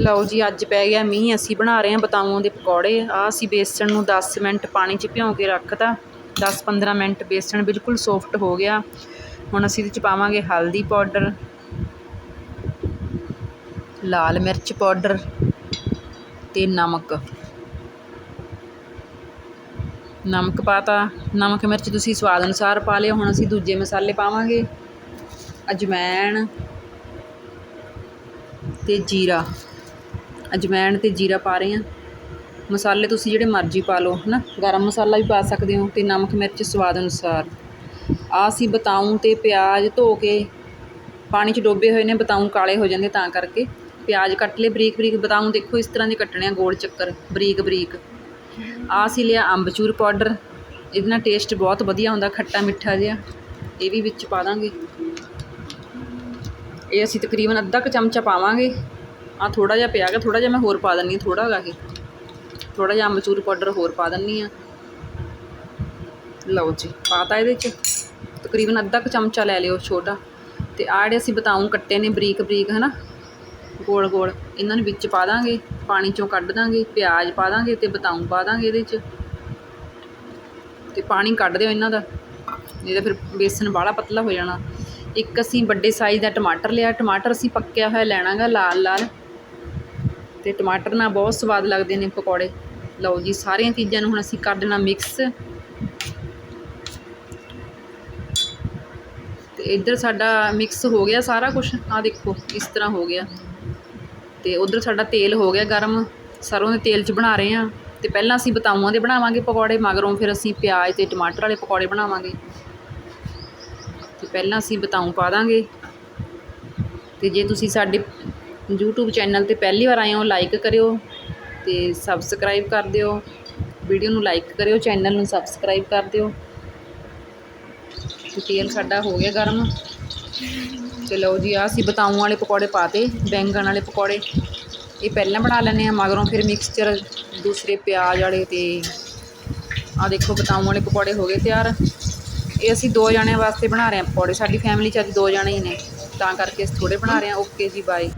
ਲਓ ਜੀ, ਅੱਜ ਪੈ ਗਿਆ ਮੀਂਹ, ਅਸੀਂ ਬਣਾ ਰਹੇ ਹਾਂ ਬਤਾਊਆਂ ਦੇ ਪਕੌੜੇ। ਆ ਅਸੀਂ ਬੇਸਣ ਨੂੰ 10 ਮਿੰਟ ਪਾਣੀ 'ਚ ਭਿਉਂ ਕੇ ਰੱਖਤਾ। 10-15 ਮਿੰਟ ਬੇਸਣ ਬਿਲਕੁਲ ਸੌਫਟ ਹੋ ਗਿਆ। ਹੁਣ ਅਸੀਂ ਇਹਦੇ 'ਚ ਪਾਵਾਂਗੇ ਹਲਦੀ ਪਾਊਡਰ, ਲਾਲ ਮਿਰਚ ਪਾਊਡਰ ਤੇ ਨਮਕ। ਨਮਕ ਪਾਤਾ। ਨਮਕ ਮਿਰਚ ਤੁਸੀਂ ਸਵਾਦ ਅਨੁਸਾਰ ਪਾ ਲਿਓ। ਹੁਣ ਅਸੀਂ ਦੂਜੇ ਮਸਾਲੇ ਪਾਵਾਂਗੇ। ਅਜਵਾਇਣ ਤੇ ਜੀਰਾ। ਅਜਵਾਇਣ ਤੇ ਜੀਰਾ ਪਾ ਰਹੇ ਹਾਂ। ਮਸਾਲੇ ਤੁਸੀਂ ਜਿਹੜੇ ਮਰਜ਼ੀ ਪਾ ਲਓ, ਹਨਾ? ਗਰਮ ਮਸਾਲਾ ਵੀ ਪਾ ਸਕਦੇ ਹੋ ਤੇ ਨਮਕ, ਮਿਰਚ ਸਵਾਦ ਅਨੁਸਾਰ। ਆ ਅਸੀਂ ਬਤਾਊਂ ਤੇ ਪਿਆਜ਼ ਧੋ ਕੇ ਪਾਣੀ 'ਚ ਡੋਬੇ ਹੋਏ ਨੇ, ਬਤਾਊਂ ਕਾਲੇ ਹੋ ਜਾਂਦੇ ਤਾਂ ਕਰਕੇ। ਪਿਆਜ਼ ਕੱਟ ਲਏ, ਬਰੀਕ ਬਰੀਕ ਬਤਾਊਂ ਦੇਖੋ ਇਸ ਤਰ੍ਹਾਂ ਦੇ ਕੱਟਣੇ ਆ, ਗੋਲ ਚੱਕਰ, ਬਰੀਕ ਬਰੀਕ। ਆ ਅਸੀਂ ਲਿਆ ਅੰਬਚੂਰ ਪਾਊਡਰ। ਇਹਦੇ ਨਾਲ ਟੇਸਟ ਬਹੁਤ ਵਧੀਆ ਹੁੰਦਾ ਖੱਟਾ ਮਿੱਠਾ ਜਿਹਾ। ਇਹ ਵੀ ਵਿੱਚ ਪਾ ਦਾਂਗੇ। ਇਹ ਅਸੀਂ ਤਕਰੀਬਨ ਅੱਧਾ ਕੁ ਚਮਚਾ ਪਾਵਾਂਗੇ। ਆ ਥੋੜਾ ਜਿਹਾ ਪਿਆ ਗਿਆ ਥੋੜਾ ਜਿਹਾ ਮੈਂ ਹੋਰ ਪਾ ਦਿੰਨੀ ਹਾਂ ਥੋੜਾ ਹੈਗਾ ਇਹ। ਥੋੜਾ ਜਿਹਾ ਅੰਬਚੂਰ ਪਾਊਡਰ ਹੋਰ ਪਾ ਦਿੰਨੀ ਆ ਲਓ ਜੀ, ਪਾਤਾ ਇਹਦੇ ਚ। ਤਕਰੀਬਨ ਅੱਧਾ ਕੁ ਚਮਚਾ ਲੈ ਲਿਓ, ਛੋਟਾ। ਤੇ ਆਹ ਜਿਹੜੇ ਅਸੀਂ ਬਤਾਊਂ ਕੱਟੇ ਨੇ ਬਰੀਕ ਬਰੀਕ, ਹਨਾ? ਗੋਲ ਗੋਲ, ਇਹਨਾਂ ਨੂੰ ਵਿੱਚ ਪਾ ਦਾਂਗੇ, ਪਾਣੀ ਚੋਂ ਕੱਢ ਦਾਂਗੇ, ਪਿਆਜ਼ ਪਾ ਦਾਂਗੇ ਤੇ ਬਤਾਊਂ ਪਾ ਦਾਂਗੇ ਇਹਦੇ ਚ। ਤੇ ਪਾਣੀ ਕੱਢ ਦਿਓ ਇਹਨਾਂ ਦਾ, ਨਹੀਂ ਤਾਂ ਫਿਰ ਬੇਸਨ ਬਾਹਲਾ ਪਤਲਾ ਹੋ ਜਾਣਾ। ਇੱਕ ਅਸੀਂ ਵੱਡੇ ਸਾਈਜ਼ ਦਾ ਟਮਾਟਰ ਲਿਆ, ਟਮਾਟਰ ਅਸੀਂ ਪੱਕਿਆ ਹੋਇਆ ਲੈਣਾਗਾ ਲਾਲ ਲਾਲ। ਤੇ ਟਮਾਟਰ ਨਾਲ ਬਹੁਤ ਸਵਾਦ ਲੱਗਦੇ ਨੇ ਪਕੌੜੇ। ਲਓ ਜੀ, ਸਾਰੀਆਂ ਚੀਜ਼ਾਂ ਨੂੰ ਹੁਣ ਅਸੀਂ ਕਰ ਦੇਣਾ ਮਿਕਸ ਤੇ ਇੱਧਰ ਸਾਡਾ ਮਿਕਸ ਹੋ ਗਿਆ ਸਾਰਾ ਕੁਝ ਆ ਦੇਖੋ, ਇਸ ਤਰ੍ਹਾਂ ਹੋ ਗਿਆ। ਤੇ ਉਧਰ ਸਾਡਾ ਤੇਲ ਹੋ ਗਿਆ ਗਰਮ। ਸਰੋਂ ਦੇ ਤੇਲ 'ਚ ਬਣਾ ਰਹੇ ਆ ਤੇ ਪਹਿਲਾਂ ਅਸੀਂ ਬਤਾਊਆਂ ਦੇ ਬਣਾਵਾਂਗੇ ਪਕੌੜੇ, ਮਗਰੋਂ ਫਿਰ ਅਸੀਂ ਪਿਆਜ਼ ਤੇ ਟਮਾਟਰ ਵਾਲੇ ਪਕੌੜੇ ਬਣਾਵਾਂਗੇ। ਤੇ ਪਹਿਲਾਂ ਅਸੀਂ ਬਤਾਊ ਪਾ ਦਾਂਗੇ। ਤੇ ਜੇ ਤੁਸੀਂ ਸਾਡੇ YouTube ਚੈਨਲ ਤੇ ਪਹਿਲੀ ਵਾਰ ਆਏ ਹੋ ਲਾਈਕ ਕਰਿਓ ਤੇ ਸਬਸਕ੍ਰਾਈਬ ਕਰ ਦਿਓ। ਵੀਡੀਓ ਨੂੰ ਲਾਈਕ ਕਰਿਓ ਚੈਨਲ ਨੂੰ ਸਬਸਕ੍ਰਾਈਬ ਕਰ ਦਿਓ। ਤੇਲ ਸਾਡਾ ਹੋ ਗਿਆ ਗਰਮ। ਤੇ ਲਓ ਜੀ ਆ ਅਸੀਂ ਬਤਾਊਂ ਵਾਲੇ ਪਕੌੜੇ ਪਾਤੇ, ਬੈਂਗਣ ਵਾਲੇ ਪਕੌੜੇ। ਇਹ ਪਹਿਲਾਂ ਬਣਾ ਲੈਣੇ ਆ ਮਗਰੋਂ ਫਿਰ ਮਿਕਸਚਰ ਦੂਸਰੇ ਪਿਆਜ਼ ਵਾਲੇ ਤੇ ਆ ਦੇਖੋ ਬਤਾਊਂ ਵਾਲੇ ਪਕੌੜੇ ਹੋ ਗਏ ਤਿਆਰ। ਇਹ ਅਸੀਂ ਦੋ ਜਣਿਆਂ ਵਾਸਤੇ ਬਣਾ ਰਹੇ ਹਾਂ ਪਕੌੜੇ, ਸਾਡੀ ਫੈਮਿਲੀ 'ਚ ਅੱਜ ਦੋ ਜਣੇ ਹੀ ਨੇ। ਤਾਂ ਕਰਕੇ ਅਸੀਂ ਥੋੜੇ ਬਣਾ ਰਹੇ ਹਾਂ। ਓਕੇ ਜੀ ਬਾਏ